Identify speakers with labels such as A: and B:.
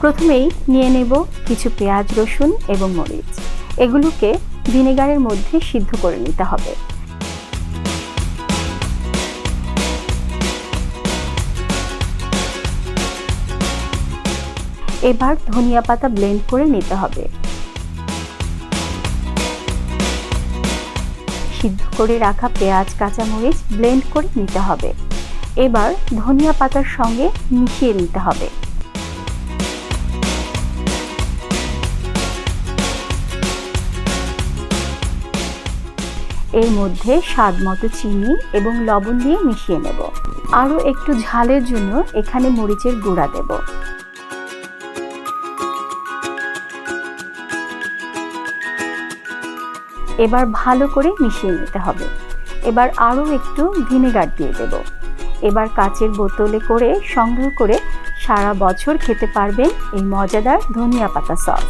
A: প্রথমেই নিয়ে নেব কিছু পেঁয়াজ, রসুন এবং মরিচ। এগুলোকে ভিনেগারের মধ্যে সিদ্ধ করে নিতে হবে। এবার ধনিয়া পাতা ব্লেন্ড করে নিতে হবে। সিদ্ধ করে রাখা পেঁয়াজ, কাঁচামরিচ ব্লেন্ড করে নিতে হবে। এবার ধনিয়া পাতার সঙ্গে মিশিয়ে নিতে হবে। এর মধ্যে স্বাদ মতো চিনি এবং লবণ দিয়ে মিশিয়ে নেব। আরও একটু ঝালের জন্য এখানে মরিচের গুঁড়া দেব। এবার ভালো করে মিশিয়ে নিতে হবে। এবার আরও একটু ভিনেগার দিয়ে দেব। এবার কাচের বোতলে করে সংগ্রহ করে সারা বছর খেতে পারবেন এই মজাদার ধনিয়া পাতা সস।